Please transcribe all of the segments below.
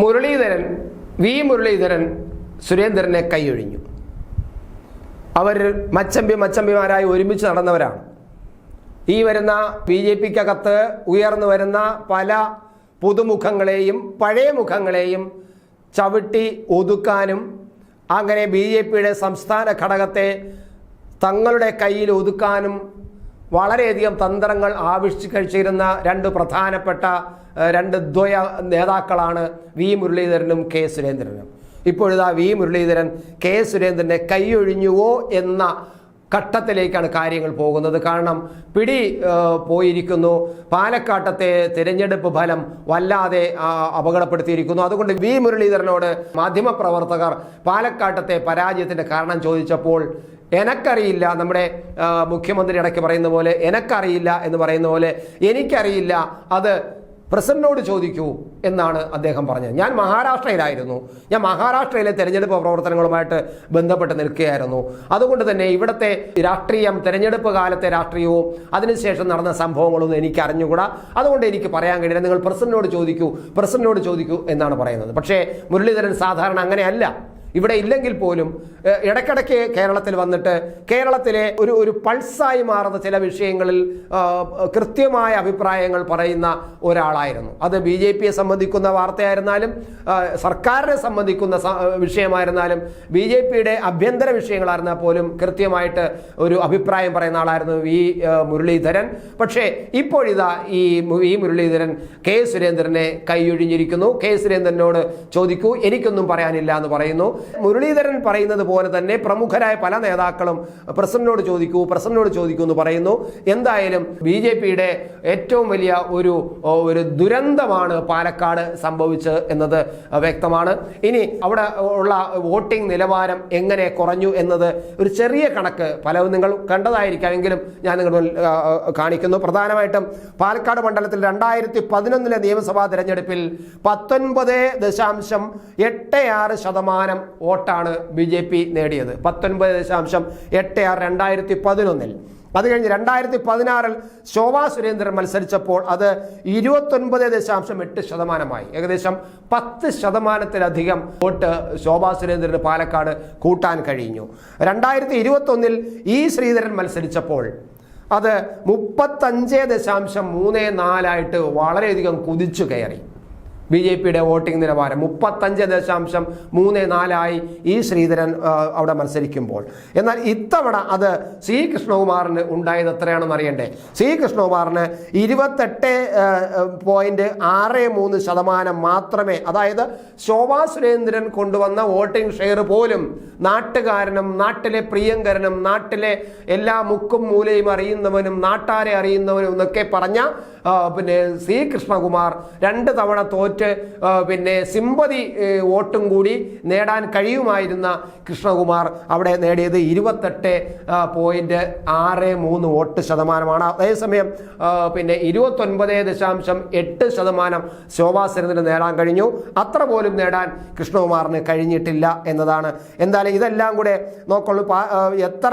Muraleedharan V. Muraleedharan സുരേന്ദ്രനെ കൈയൊഴിഞ്ഞു. അവർ മച്ചമ്പി മച്ചമ്പിമാരായി ഒരുമിച്ച് നടന്നവരാണ്. ഈ വരുന്ന ബി ജെ പിക്കകത്ത് ഉയർന്നു വരുന്ന പല പുതുമുഖങ്ങളെയും പഴയ മുഖങ്ങളെയും ചവിട്ടി ഒതുക്കാനും അങ്ങനെ ബി ജെ പിയുടെ സംസ്ഥാന ഘടകത്തെ തങ്ങളുടെ കയ്യിൽ ഒതുക്കാനും വളരെയധികം തന്ത്രങ്ങൾ ആവിഷ്കരിച്ചിരുന്ന രണ്ട് പ്രധാനപ്പെട്ട രണ്ട് ദ്വയ നേതാക്കളാണ് വി മുരളീധരനും കെ സുരേന്ദ്രനും. ഇപ്പോഴിതാ വി മുരളീധരൻ കെ സുരേന്ദ്രനെ കൈയൊഴിഞ്ഞുവോ എന്ന ഘട്ടത്തിലേക്കാണ് കാര്യങ്ങൾ പോകുന്നത്. കാരണം പിടി പോയിരിക്കുന്നു. പാലക്കാട്ടത്തെ തിരഞ്ഞെടുപ്പ് ഫലം വല്ലാതെ അപകടപ്പെടുത്തിയിരിക്കുന്നു. അതുകൊണ്ട് വി. മുരളീധരനോട് മാധ്യമപ്രവർത്തകർ പാലക്കാട്ടത്തെ പരാജയത്തിന്റെ കാരണം ചോദിച്ചപ്പോൾ എനക്കറിയില്ല നമ്മുടെ മുഖ്യമന്ത്രി ഇടയ്ക്ക് പറയുന്ന പോലെ എനക്കറിയില്ല എന്ന് പറയുന്ന പോലെ എനിക്കറിയില്ല അത് പ്രസിഡന്റിനോട് ചോദിക്കൂ എന്നാണ് അദ്ദേഹം പറഞ്ഞത്. ഞാൻ മഹാരാഷ്ട്രയിലായിരുന്നു. ഞാൻ മഹാരാഷ്ട്രയിലെ തെരഞ്ഞെടുപ്പ് പ്രവർത്തനങ്ങളുമായിട്ട് ബന്ധപ്പെട്ട് നിൽക്കുകയായിരുന്നു. അതുകൊണ്ട് തന്നെ ഇവിടുത്തെ രാഷ്ട്രീയം തെരഞ്ഞെടുപ്പ് കാലത്തെ രാഷ്ട്രീയവും അതിനുശേഷം നടന്ന സംഭവങ്ങളൊന്നും എനിക്ക് അറിഞ്ഞുകൂടാ അതുകൊണ്ട് എനിക്ക് പറയാൻ കഴിയില്ല. നിങ്ങൾ പ്രസിഡന്റിനോട് ചോദിക്കൂ പ്രസിഡന്റിനോട് ചോദിക്കൂ എന്നാണ് പറയുന്നത്. പക്ഷേ മുരളീധരൻ സാധാരണ അങ്ങനെയല്ല. ഇവിടെ ഇല്ലെങ്കിൽ പോലും ഇടയ്ക്കിടയ്ക്ക് കേരളത്തിൽ വന്നിട്ട് കേരളത്തിലെ ഒരു ഒരു പൾസായി മാറുന്ന ചില വിഷയങ്ങളിൽ കൃത്യമായ അഭിപ്രായങ്ങൾ പറയുന്ന ഒരാളായിരുന്നു. അത് ബി ജെ പിയെ സംബന്ധിക്കുന്ന വാർത്തയായിരുന്നാലും സർക്കാരിനെ സംബന്ധിക്കുന്ന വിഷയമായിരുന്നാലും ബി ജെ പിയുടെ ആഭ്യന്തര വിഷയങ്ങളായിരുന്നാൽ പോലും കൃത്യമായിട്ട് ഒരു അഭിപ്രായം പറയുന്ന ആളായിരുന്നു വി മുരളീധരൻ. പക്ഷേ ഇപ്പോഴിതാ ഈ വി മുരളീധരൻ കെ സുരേന്ദ്രനെ കൈയൊഴിഞ്ഞിരിക്കുന്നു. കെ സുരേന്ദ്രനോട് ചോദിക്കൂ എനിക്കൊന്നും പറയാനില്ല എന്ന് പറയുന്നു. മുരളീധരൻ പറയുന്നത് പോലെ തന്നെ പ്രമുഖരായ പല നേതാക്കളും പ്രസിഡന്റിനോട് ചോദിക്കൂ പ്രസിഡന്റിനോട് ചോദിക്കൂ എന്ന് പറയുന്നു. എന്തായാലും ബി ജെ പിയുടെ ഏറ്റവും വലിയ ഒരു ഒരു ദുരന്തമാണ് പാലക്കാട് സംഭവിച്ചത് എന്നത് വ്യക്തമാണ്. ഇനി അവിടെ ഉള്ള വോട്ടിംഗ് നിലവാരം എങ്ങനെ കുറഞ്ഞു എന്നത് ഒരു ചെറിയ കണക്ക് പലവും നിങ്ങൾ കണ്ടതായിരിക്കാം എങ്കിലും ഞാൻ നിങ്ങൾ കാണിക്കുന്നു. പ്രധാനമായിട്ടും പാലക്കാട് മണ്ഡലത്തിൽ രണ്ടായിരത്തി പതിനൊന്നിലെ നിയമസഭാ തെരഞ്ഞെടുപ്പിൽ പത്തൊൻപത് ദശാംശം എട്ട് ആറ് ശതമാനം വോട്ടാണ് ബി ജെ പി നേടിയത്. പത്തൊൻപത് ദശാംശം എട്ട് ആറ് രണ്ടായിരത്തി പതിനൊന്നിൽ. അത് കഴിഞ്ഞ് രണ്ടായിരത്തി പതിനാറിൽ ശോഭാ സുരേന്ദ്രൻ മത്സരിച്ചപ്പോൾ അത് ഇരുപത്തൊൻപത് ദശാംശം എട്ട് ശതമാനമായി. ഏകദേശം പത്ത് ശതമാനത്തിലധികം വോട്ട് ശോഭാ സുരേന്ദ്രന് പാലക്കാട് കൂട്ടാൻ കഴിഞ്ഞു. രണ്ടായിരത്തി ഇരുപത്തൊന്നിൽ ഇ ശ്രീധരൻ മത്സരിച്ചപ്പോൾ അത് മുപ്പത്തഞ്ച് ദശാംശം മൂന്ന് നാലായിട്ട് വളരെയധികം കുതിച്ചു കയറി. ബി ജെ പിയുടെ വോട്ടിംഗ് നിലവാരം മുപ്പത്തഞ്ച് ദശാംശം മൂന്ന് നാലായി ഈ ശ്രീധരൻ അവിടെ മത്സരിക്കുമ്പോൾ. എന്നാൽ ഇത്തവണ അത് സി കൃഷ്ണകുമാറിന് ഉണ്ടായത് എത്രയാണെന്ന് അറിയണ്ടേ? സി കൃഷ്ണകുമാറിന് ഇരുപത്തെട്ട് പോയിന്റ് ആറ് മൂന്ന് ശതമാനം മാത്രമേ അതായത് ശോഭാ സുരേന്ദ്രൻ കൊണ്ടുവന്ന വോട്ടിംഗ് ഷെയർ പോലും നാട്ടുകാരനും നാട്ടിലെ പ്രിയങ്കരനും നാട്ടിലെ എല്ലാ മുക്കും മൂലയും അറിയുന്നവനും നാട്ടാരെ അറിയുന്നവനും എന്നൊക്കെ പറഞ്ഞ പിന്നെ സി കൃഷ്ണകുമാർ രണ്ട് തവണ തോറ്റ് പിന്നെ സിമ്പതി വോട്ടും കൂടി നേടാൻ കഴിയുമായിരുന്ന കൃഷ്ണകുമാർ അവിടെ നേടിയത് ഇരുപത്തെട്ട് പോയിന്റ് ആറ് മൂന്ന് വോട്ട് ശതമാനമാണ്. അതേസമയം പിന്നെ ഇരുപത്തൊൻപത് ദശാംശം എട്ട് ശതമാനം ശോഭാ സുരേന്ദ്രന് നേടാൻ കഴിഞ്ഞു. അത്ര പോലും നേടാൻ കൃഷ്ണകുമാറിന് കഴിഞ്ഞിട്ടില്ല എന്നതാണ്. എന്തായാലും ഇതെല്ലാം കൂടെ നോക്കുള്ളൂ. എത്ര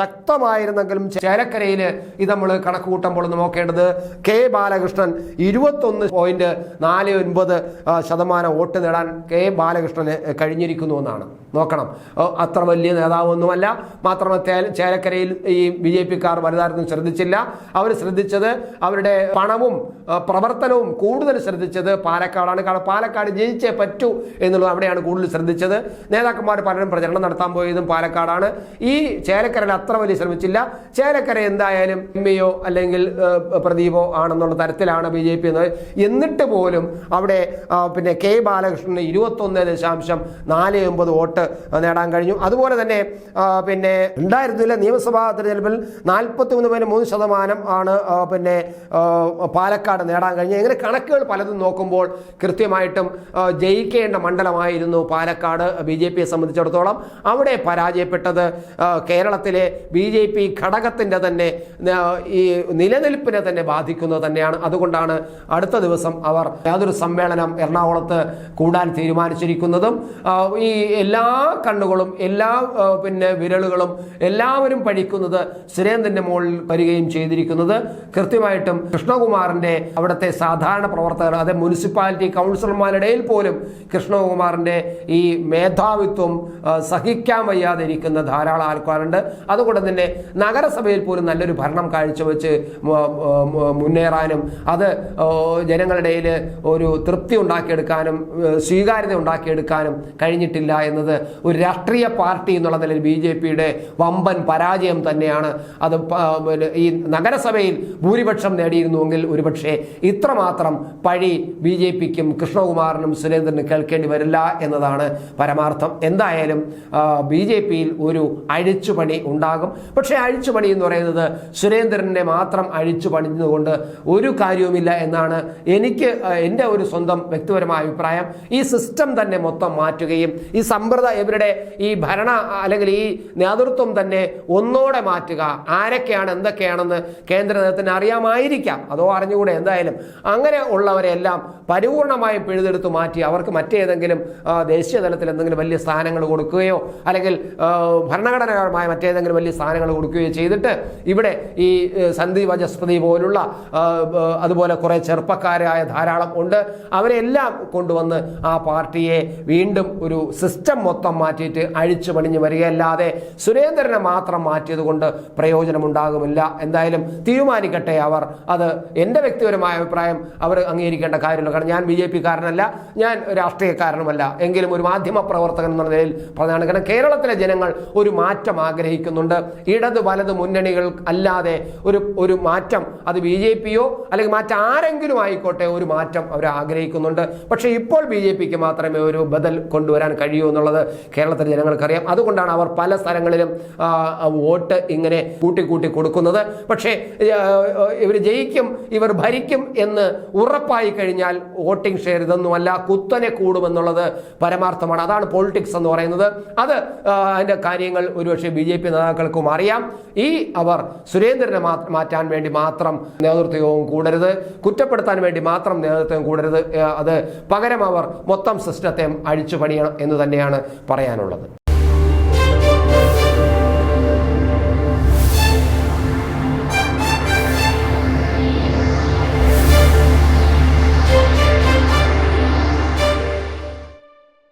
ശക്തമായിരുന്നെങ്കിലും ചേലക്കരയിൽ ഇത് നമ്മൾ കണക്ക് കൂട്ടുമ്പോൾ നോക്കേണ്ടത് കെ ബാലകൃഷ്ണൻ ഇരുപത്തൊന്ന് പോയിന്റ് നാല് ഒൻപത് ശതമാനം വോട്ട് നേടാൻ കെ ബാലകൃഷ്ണന് കഴിഞ്ഞിരിക്കുന്നു എന്നാണ്. നോക്കണം. അത്ര വലിയ നേതാവൊന്നുമല്ല. മാത്രമല്ല ചേലക്കരയിൽ ഈ ബി ജെ പിക്കാർ വലുതായിരുന്നു ശ്രദ്ധിച്ചില്ല. അവർ ശ്രദ്ധിച്ചത് അവരുടെ പണവും പ്രവർത്തനവും കൂടുതൽ ശ്രദ്ധിച്ചത് പാലക്കാടാണ്. കാരണം പാലക്കാട് ജയിച്ചേ പറ്റൂ എന്നുള്ളത് അവിടെയാണ് കൂടുതൽ ശ്രദ്ധിച്ചത്. നേതാക്കന്മാർ പലരും പ്രചരണം നടത്താൻ പോയതും പാലക്കാടാണ്. ഈ ചേലക്കരയിൽ അത്ര വലിയ ശ്രമിച്ചില്ല. ചേലക്കര എന്തായാലും എം അല്ലെങ്കിൽ പ്രദീപോ ആണെന്നുള്ള തരത്തിലാണ് ബി ജെ പി എന്നത്. എന്നിട്ട് പോലും അവിടെ പിന്നെ കെ ബാലകൃഷ്ണന് ഇരുപത്തൊന്ന് ദശാംശം നാല് ഒമ്പത് വോട്ട് നേടാൻ കഴിഞ്ഞു. അതുപോലെ തന്നെ പിന്നെ രണ്ടായിരത്തിലെ നിയമസഭാ തെരഞ്ഞെടുപ്പിൽ നാൽപ്പത്തി മൂന്ന് പോയിന്റ് മൂന്ന് ശതമാനം ആണ് പിന്നെ പാലക്കാട് നേടാൻ കഴിഞ്ഞത്. ഇങ്ങനെ കണക്കുകൾ പലതും നോക്കുമ്പോൾ കൃത്യമായിട്ടും ജയിക്കേണ്ട മണ്ഡലമായിരുന്നു പാലക്കാട് ബി ജെ പിയെ സംബന്ധിച്ചിടത്തോളം. അവിടെ പരാജയപ്പെട്ടത് കേരളത്തിലെ ബി ജെ പി ഘടകത്തിന്റെ തന്നെ ഈ നിലനിൽപ്പിനെ തന്നെ ബാധിക്കുന്ന. നിൽക്കുന്നത് തന്നെയാണ്. അതുകൊണ്ടാണ് അടുത്ത ദിവസം അവർ യാതൊരു സമ്മേളനം എറണാകുളത്ത് കൂടാൻ തീരുമാനിച്ചിരിക്കുന്നതും ഈ എല്ലാ കണ്ണുകളും എല്ലാ പിന്നെ വിരലുകളും എല്ലാവരും പഴിക്കുന്നത് സുരേന്ദ്രന്റെ മുകളിൽ വരികയും ചെയ്തിരിക്കുന്നത്. കൃത്യമായിട്ടും കൃഷ്ണകുമാറിന്റെ അവിടുത്തെ സാധാരണ പ്രവർത്തകർ അതായത് മുനിസിപ്പാലിറ്റി കൗൺസിലർമാരുടെ പോലും കൃഷ്ണകുമാറിന്റെ ഈ മേധാവിത്വം സഹിക്കാൻ വയ്യാതെ ഇരിക്കുന്ന ധാരാളം ആൾക്കാരുണ്ട്. അതുകൊണ്ട് തന്നെ നഗരസഭയിൽ പോലും നല്ലൊരു ഭരണം കാഴ്ചവെച്ച് മു- മു- മുന്നേറാനും അത് ജനങ്ങളുടെ ഇടയിൽ ഒരു തൃപ്തി ഉണ്ടാക്കിയെടുക്കാനും സ്വീകാര്യത ഉണ്ടാക്കിയെടുക്കാനും കഴിഞ്ഞിട്ടില്ല എന്നത് ഒരു രാഷ്ട്രീയ പാർട്ടി എന്നുള്ള നിലയിൽ ബി ജെ പിയുടെ വമ്പൻ പരാജയം തന്നെയാണ്. അത് ഈ നഗരസഭയിൽ ഭൂരിപക്ഷം നേടിയിരുന്നുവെങ്കിൽ ഒരുപക്ഷെ ഇത്രമാത്രം പഴി ബി ജെ പിക്കും കൃഷ്ണകുമാറിനും സുരേന്ദ്രനും കേൾക്കേണ്ടി വരില്ല എന്നതാണ് പരമാർത്ഥം. എന്തായാലും ബി ജെ പിയിൽ ഒരു അഴിച്ചുപണി ഉണ്ടാകും. പക്ഷേ അഴിച്ചുപണി എന്ന് പറയുന്നത് സുരേന്ദ്രനെ മാത്രം അഴിച്ചു പണിഞ്ഞതുകൊണ്ട് ഒരു കാര്യവുമില്ല എന്നാണ് എനിക്ക് എന്റെ ഒരു സ്വന്തം വ്യക്തിപരമായ അഭിപ്രായം. ഈ സിസ്റ്റം തന്നെ മൊത്തം മാറ്റുകയും ഈ സമ്പ്രദായം ഇവരുടെ ഈ ഭരണ അല്ലെങ്കിൽ ഈ നേതൃത്വം തന്നെ ഒന്നോടെ മാറ്റുക. ആരൊക്കെയാണ് എന്തൊക്കെയാണെന്ന് കേന്ദ്ര നേതൃത്വത്തിന് അറിയാമായിരിക്കാം. അതോ അറിഞ്ഞുകൂടെ എന്തായാലും. അങ്ങനെ ഉള്ളവരെല്ലാം പരിപൂർണമായും പിഴുതെടുത്ത് മാറ്റി അവർക്ക് മറ്റേതെങ്കിലും ദേശീയ തലത്തിൽ എന്തെങ്കിലും വലിയ സ്ഥാനങ്ങൾ കൊടുക്കുകയോ അല്ലെങ്കിൽ ഭരണഘടനാപരമായ മറ്റേതെങ്കിലും വലിയ സ്ഥാനങ്ങൾ കൊടുക്കുകയോ ചെയ്തിട്ട് ഇവിടെ ഈ സന്ദീപ് വജസ്പതി പോലുള്ള അതുപോലെ കുറേ ചെറുപ്പക്കാരായ ധാരാളം ഉണ്ട്. അവരെല്ലാം കൊണ്ടുവന്ന് ആ പാർട്ടിയെ വീണ്ടും ഒരു സിസ്റ്റം മൊത്തം മാറ്റിയിട്ട് അഴിച്ചു പണിഞ്ഞ് വരികയല്ലാതെ സുരേന്ദ്രനെ മാത്രം മാറ്റിയത് കൊണ്ട് പ്രയോജനമുണ്ടാകുമില്ല. എന്തായാലും തീരുമാനിക്കട്ടെ അവർ. അത് എന്റെ വ്യക്തിപരമായ അഭിപ്രായം അവർ അംഗീകരിക്കേണ്ട കാര്യമില്ല. കാരണം ഞാൻ ബി ജെ പി കാരനല്ല ഞാൻ രാഷ്ട്രീയക്കാരനുമല്ല. എങ്കിലും ഒരു മാധ്യമ പ്രവർത്തകൻ എന്ന നിലയിൽ പ്രധാന കാരണം കേരളത്തിലെ ജനങ്ങൾ ഒരു മാറ്റം ആഗ്രഹിക്കുന്നുണ്ട്. ഇടത് വലത് മുന്നണികൾ അല്ലാതെ ഒരു ഒരു മാറ്റം അത് ബി ജെ പിയോ അല്ലെങ്കിൽ മറ്റാരെങ്കിലും ആയിക്കോട്ടെ ഒരു മാറ്റം അവർ ആഗ്രഹിക്കുന്നുണ്ട്. പക്ഷേ ഇപ്പോൾ ബി ജെ പിക്ക് മാത്രമേ ഒരു ബദൽ കൊണ്ടുവരാൻ കഴിയൂ എന്നുള്ളത് കേരളത്തിലെ ജനങ്ങൾക്കറിയാം. അതുകൊണ്ടാണ് അവർ പല സ്ഥലങ്ങളിലും വോട്ട് ഇങ്ങനെ കൂട്ടിക്കൂട്ടി കൊടുക്കുന്നത്. പക്ഷേ ഇവർ ജയിക്കും ഇവർ ഭരിക്കും എന്ന് ഉറപ്പായി കഴിഞ്ഞാൽ വോട്ടിംഗ് ഷെയർ ഇതൊന്നുമല്ല കുത്തനെ കൂടുമെന്നുള്ളത് പരമാർത്ഥമാണ്. അതാണ് പൊളിറ്റിക്സ് എന്ന് പറയുന്നത്. അത് അതിന്റെ കാര്യങ്ങൾ ഒരുപക്ഷെ ബി ജെ പി നേതാക്കൾക്കും അറിയാം. ഈ അവർ സുരേന്ദ്രനെ മാറ്റാൻ വേണ്ടി മാത്രം നേതൃത്വവും കൂടരുത്. കുറ്റപ്പെടുത്താൻ വേണ്ടി മാത്രം നേതൃത്വം കൂടരുത്. അത് പകരം അവർ മൊത്തം സിസ്റ്റത്തെ അഴിച്ചു പണിയണം എന്ന് തന്നെയാണ് പറയാനുള്ളത്.